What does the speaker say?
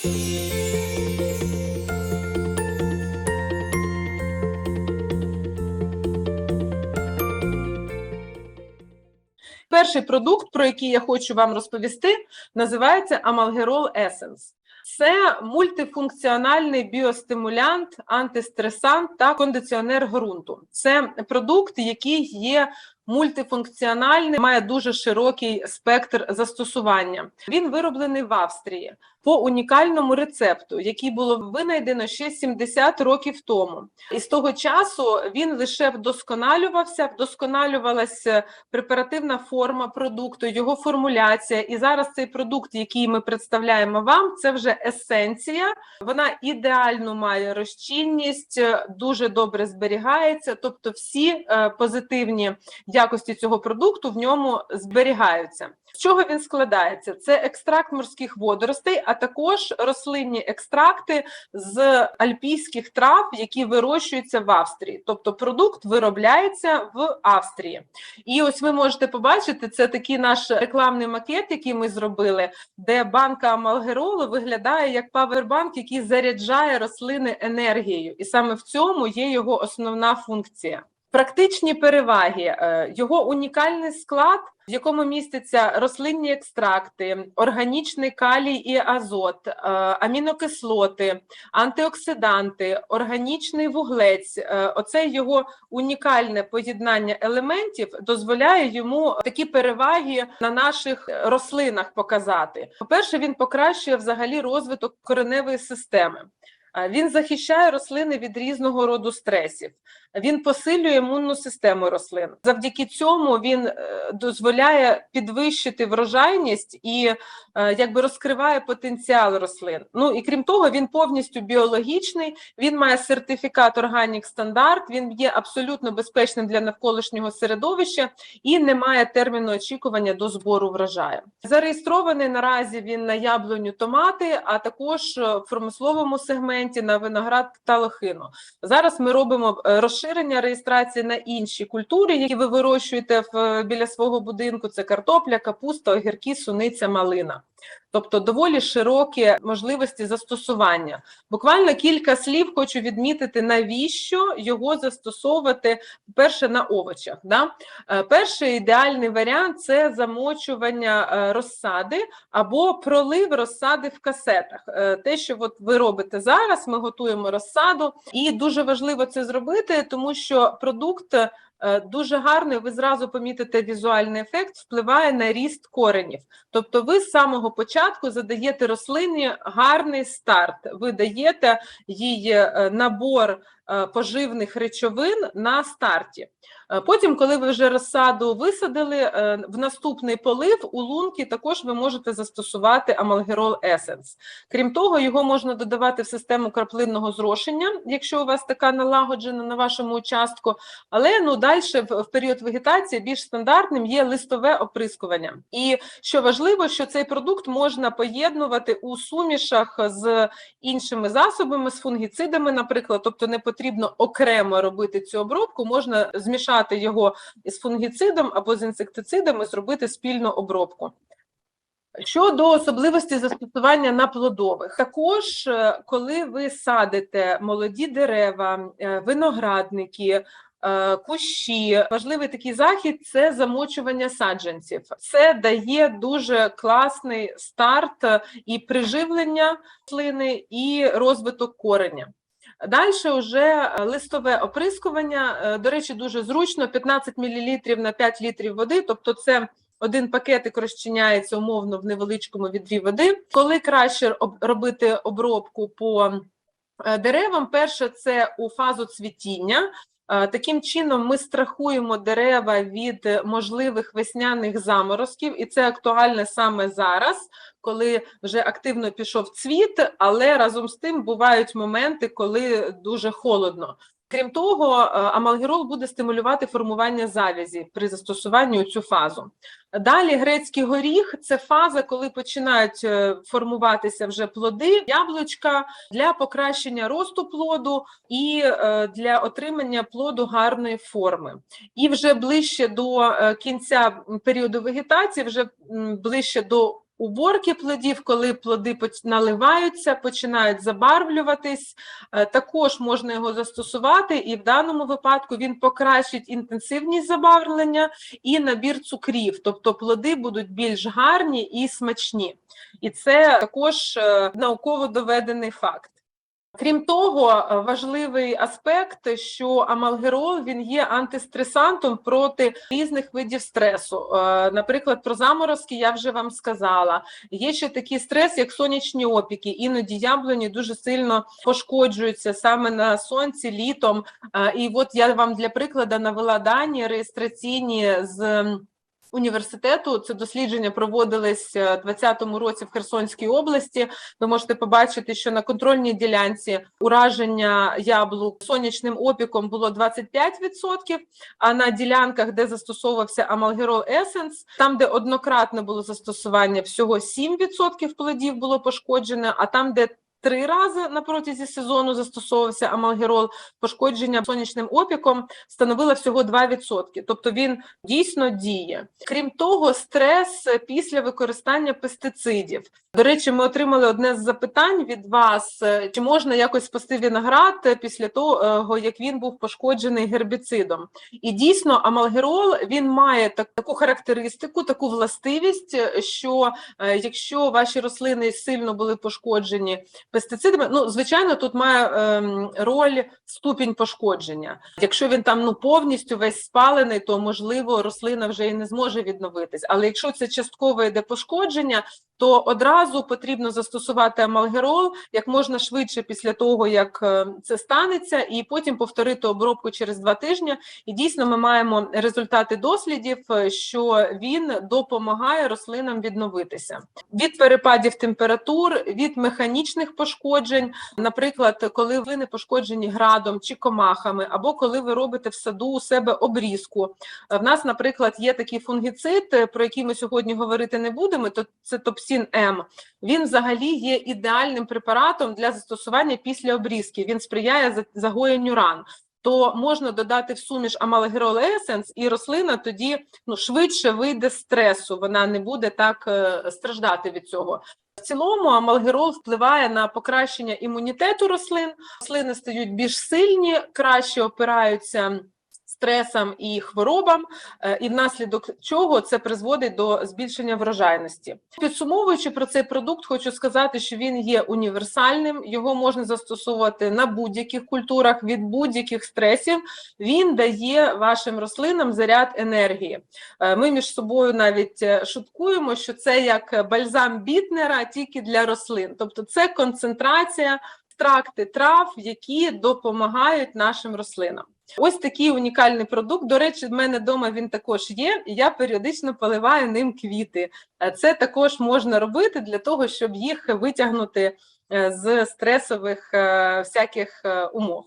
Перший продукт, про який я хочу вам розповісти, називається Амалгерол Essence. Це мультифункціональний біостимулянт, антистресант та кондиціонер ґрунту. Це продукт, який є мультифункціональним, має дуже широкий спектр застосування. Він вироблений в Австрії по унікальному рецепту, який було винайдено ще 70 років тому. І з того часу він лише вдосконалювався, вдосконалювалася препаративна форма продукту, його формуляція. І зараз цей продукт, який ми представляємо вам, це вже есенція. Вона ідеально має розчинність, дуже добре зберігається. Тобто, всі е, позитивні якості цього продукту в ньому зберігаються. З чого він складається? Це екстракт морських водоростей, а також рослинні екстракти з альпійських трав, які вирощуються в Австрії. Тобто продукт виробляється в Австрії. І ось ви можете побачити, це такий наш рекламний макет, який ми зробили, де банка амалгеролу виглядає як павербанк, який заряджає рослини енергією. І саме в цьому є його основна функція. Практичні переваги, е, його унікальний склад, в якому містяться рослинні екстракти, органічний калій і азот, е, амінокислоти, антиоксиданти, органічний вуглець. Е, Оце його унікальне поєднання елементів дозволяє йому такі переваги на наших рослинах показати. По-перше, він покращує взагалі розвиток кореневої системи. Він захищає рослини від різного роду стресів. Він посилює імунну систему рослин. Завдяки цьому він е, дозволяє підвищити врожайність і е, якби розкриває потенціал рослин. Ну і крім того, він повністю біологічний. Він має сертифікат Organic стандарт. Він є абсолютно безпечним для навколишнього середовища і не має терміну очікування до збору врожаю. Зареєстрований наразі він на яблуню томати, а також е, в промисловому сегменті на виноград та лохину. Зараз ми робимо е, розширення реєстрації на інші культури, які ви вирощуєте в біля свого будинку. Це картопля, капуста, огірки, суниця, малина. Тобто доволі широкі можливості застосування. Буквально кілька слів хочу відмітити, навіщо його застосовувати перше на овочах. Да? Е, Перший ідеальний варіант це замочування е, розсади або пролив розсади в касетах. Е, Те, що от ви робите зараз, ми готуємо розсаду, і дуже важливо це зробити, тому що продукт. е, Дуже гарний, ви зразу помітите візуальний ефект, впливає на ріст коренів. Тобто, ви з самого початку задаєте рослині гарний старт. Ви даєте їй е, набор поживних речовин на старті. Е, Потім, коли ви вже розсаду висадили, е, в наступний полив у лунки також ви можете застосувати амалгерол Essence. Крім того, його можна додавати в систему краплинного зрошення, якщо у вас така налагоджена на вашому участку. Але ну далі в період вегетації більш стандартним є листове оприскування. І що важливо, що цей продукт можна поєднувати у сумішах з іншими засобами, з фунгіцидами, наприклад, тобто не потрібно окремо робити цю обробку, можна змішати його із фунгіцидом або з інсектицидом і зробити спільну обробку. Щодо особливості застосування на плодових, також е, коли ви садите молоді дерева, е, виноградники, е, кущі, важливий такий захід це замочування саджанців. Це дає дуже класний старт і приживлення рослини, і розвиток кореня. Далі вже листове оприскування. Е, До речі, дуже зручно: 15 мл на 5 літрів води, тобто це. Один пакетик розчиняється умовно в невеличкому відрі води. Коли краще об- робити обробку по е, деревам, перше це у фазу цвітіння. Е, Таким чином, ми страхуємо дерева від е, можливих весняних заморозків, і це актуально саме зараз, коли вже активно пішов цвіт, але разом з тим бувають моменти, коли дуже холодно. Крім того, е, амалгерол буде стимулювати формування завязі при застосуванні у цю фазу. Далі грецький горіх це фаза, коли починають е, формуватися вже плоди, яблучка для покращення росту плоду і е, для отримання плоду гарної форми. І вже ближче до кінця періоду вегетації, вже ближче до уборки плодів, коли плоди наливаються, починають забарвлюватись. Е, Також можна його застосувати, і в даному випадку він покращить інтенсивність забарвлення і набір цукрів, тобто плоди будуть більш гарні і смачні. І це також е, науково доведений факт. Крім того, е, важливий аспект, що амалгерол він є антистресантом проти різних видів стресу. Е, Наприклад, про заморозки я вже вам сказала. Є ще такий стрес, як сонячні опіки. Іноді яблуні дуже сильно пошкоджуються саме на сонці літом. Е, І от я вам для прикладу навела дані реєстраційні з. Університету це дослідження проводились е, в 2020 році в Херсонській області. Ви можете побачити, що на контрольній ділянці ураження яблук сонячним опіком було 25%, а на ділянках, де застосовувався амалгерол Есенс, там, де однократне було застосування, всього 7% плодів було пошкоджено, а там, де Три рази на протязі сезону застосовувався амалгерол, пошкодження сонячним опіком становило всього 2%. Тобто він дійсно діє. Крім того, стрес після використання пестицидів. До речі, ми отримали одне з запитань від вас: чи можна якось спасти виноград після того, як він був пошкоджений гербіцидом? І дійсно, амалгерол він має так, таку характеристику, таку властивість, що е, якщо ваші рослини сильно були пошкоджені пестицидами, ну звичайно, тут має ем, роль ступінь пошкодження. Якщо він там ну повністю весь спалений, то можливо рослина вже і не зможе відновитись. Але якщо це часткове йде пошкодження, то одразу потрібно застосувати амалгерол як можна швидше після того, як е, це станеться, і потім повторити обробку через два тижні. І дійсно ми маємо результати дослідів, е, що він допомагає рослинам відновитися від перепадів температур, від механічних пошкоджень, наприклад, коли ви не пошкоджені градом чи комахами, або коли ви робите в саду у себе обрізку. Е, В нас, наприклад, є такий фунгіцид, про який ми сьогодні говорити не будемо. То це топсін М. Він взагалі є ідеальним препаратом для застосування після обрізки. Він сприяє за- загоєнню ран. То можна додати в суміш амалгерол есенс, і рослина тоді ну швидше вийде з стресу. Вона не буде так е, страждати від цього. В цілому амалгерол впливає на покращення імунітету рослин. Рослини стають більш сильні, краще опираються стресам і хворобам, е, і внаслідок чого це призводить до збільшення врожайності. Підсумовуючи про цей продукт, хочу сказати, що він є універсальним, його можна застосовувати на будь-яких культурах від будь-яких стресів. Він дає вашим рослинам заряд енергії. Е, Ми між собою навіть е, шуткуємо, що це як бальзам бітнера тільки для рослин, тобто це концентрація екстракти трав, які допомагають нашим рослинам. Ось такий унікальний продукт. До речі, в мене вдома він також є, і я періодично поливаю ним квіти. Е, Це також можна робити для того, щоб їх витягнути е, з стресових е, всяких умов.